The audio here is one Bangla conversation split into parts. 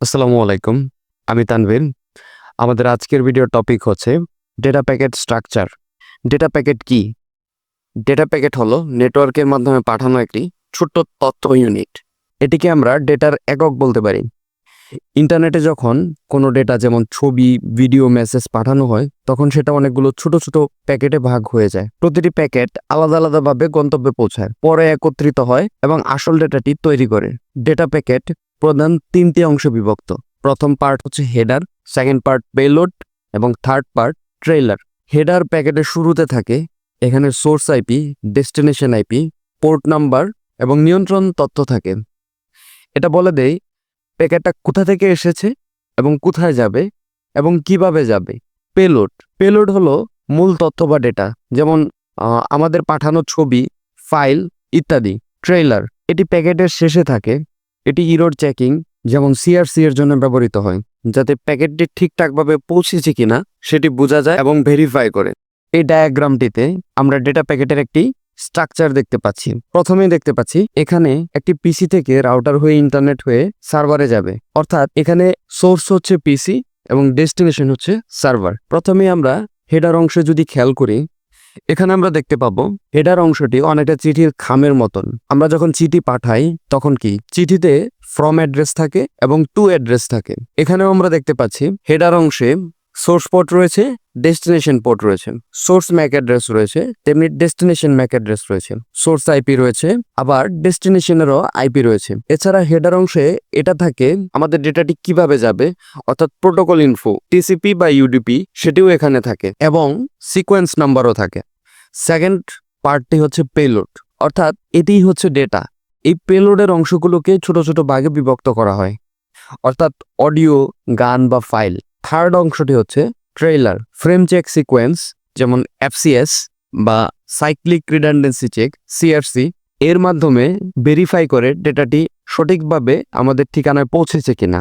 আসসালামু আলাইকুম, আমি তানভীর। আমাদের আজকের ভিডিওর টপিক হচ্ছে data packet structure data packet কি? ডেটা প্যাকেট হলো নেটওয়ার্কের মাধ্যমে পাঠানো একটি ছোট্ট তথ্য ইউনিট এটিকে আমরা ডেটার একক বলতে পারি। ইন্টারনেটে যখন কোনো ডেটা যেমন ছবি ভিডিও মেসেজ পাঠানো হয়, তখন সেটা অনেকগুলো ছোট ছোট প্যাকেটে ভাগ হয়ে যায়। প্রতিটি প্যাকেট আলাদা আলাদাভাবে গন্তব্যে পৌঁছায়, পরে একত্রিত হয় এবং আসল ডেটাটি তৈরি করে। ডেটা প্যাকেট প্রধান তিনটি অংশ বিভক্ত। প্রথম পার্ট হচ্ছে হেডার সেকেন্ড পার্ট পেলোড এবং থার্ড পার্ট ট্রেলার হেডার প্যাকেটের শুরুতে থাকে এখানে source IP destination IP port number এবং নিয়ন্ত্রণ তথ্য থাকে। এটা বলে দেই প্যাকেটটা কোথা থেকে এসেছে এবং কোথায় যাবে এবং কীভাবে যাবে। পেলোড পেলোড হলো মূল তথ্য বা ডেটা যেমন আমাদের পাঠানো ছবি ফাইল ইত্যাদি ট্রেলার এটি প্যাকেটের শেষে থাকে। এটি ইরোর চেকিং, যেমন সিআরসি এর জন্য ব্যবহৃত হয়, যাতে প্যাকেটটি ঠিকঠাকভাবে পৌঁছেছে কিনা সেটি বোঝা যায় এবং ভেরিফাই করে। এই ডায়াগ্রামটিতে আমরা ডেটা প্যাকেটের একটি স্ট্রাকচার দেখতে পাচ্ছি। প্রথমে দেখতে পাচ্ছি, এখানে একটি পিসি থেকে রাউটার হয়ে ইন্টারনেট হয়ে সার্ভারে যাবে। অর্থাৎ এখানে সোর্স হচ্ছে পিসি এবং ডেস্টিনেশন হচ্ছে সার্ভার প্রথমে আমরা হেডার অংশে যদি খেয়াল করি এখানে আমরা দেখতে পাবো হেডার অংশটি অনেকটা চিঠির খামের মতন। আমরা যখন চিঠি পাঠাই, তখন কি? চিঠিতে ফ্রম অ্যাড্রেস থাকে এবং টু অ্যাড্রেস থাকে। এখানেও আমরা দেখতে পাচ্ছি হেডার অংশে সোর্স পোর্ট রয়েছে ডেস্টিনেশন পোর্ট রয়েছে। সোর্স ম্যাক অ্যাড্রেস রয়েছে, তেমনি ডেস্টিনেশন ম্যাক অ্যাড্রেস রয়েছে। সোর্স আইপি রয়েছে, আবার ডেস্টিনেশনেরও আইপি রয়েছে। এছাড়া হেডার অংশে এটা থাকে, আমাদের ডেটাটি কীভাবে যাবে, অর্থাৎ প্রোটোকল ইনফো টিসিপি বা ইউডিপি সেটিও এখানে থাকে এবং সিকোয়েন্স নাম্বারও থাকে। সেকেন্ড পার্টটি হচ্ছে পেলোড অর্থাৎ এটিই হচ্ছে ডেটা এই পেলোডের অংশগুলোকে ছোট ছোট ভাগে বিভক্ত করা হয়, অর্থাৎ অডিও গান বা ফাইল থার্ড অংশটি হচ্ছে ট্রেলার ফ্রেম চেক সিকোয়েন্স যেমন এফসিএস বা সাইক্লিক রিডান্ডেন্সি চেক সিআরসি এর মাধ্যমে ভেরিফাই করে ডেটাটি সঠিকভাবে আমাদের ঠিকানায় পৌঁছেছে কিনা।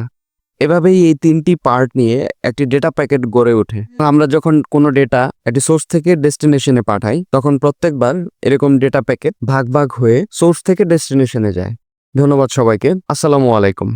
এভাবেই এই তিনটি পার্ট নিয়ে একটি ডেটা প্যাকেট গড়ে ওঠে। আমরা যখন কোনো ডেটা একটি সোর্স থেকে ডেস্টিনেশনে পাঠাই, তখন প্রত্যেকবার এরকম ডেটা প্যাকেট ভাগ ভাগ হয়ে সোর্স থেকে ডেস্টিনেশনে যায়। ধন্যবাদ সবাইকে। আসসালামু আলাইকুম।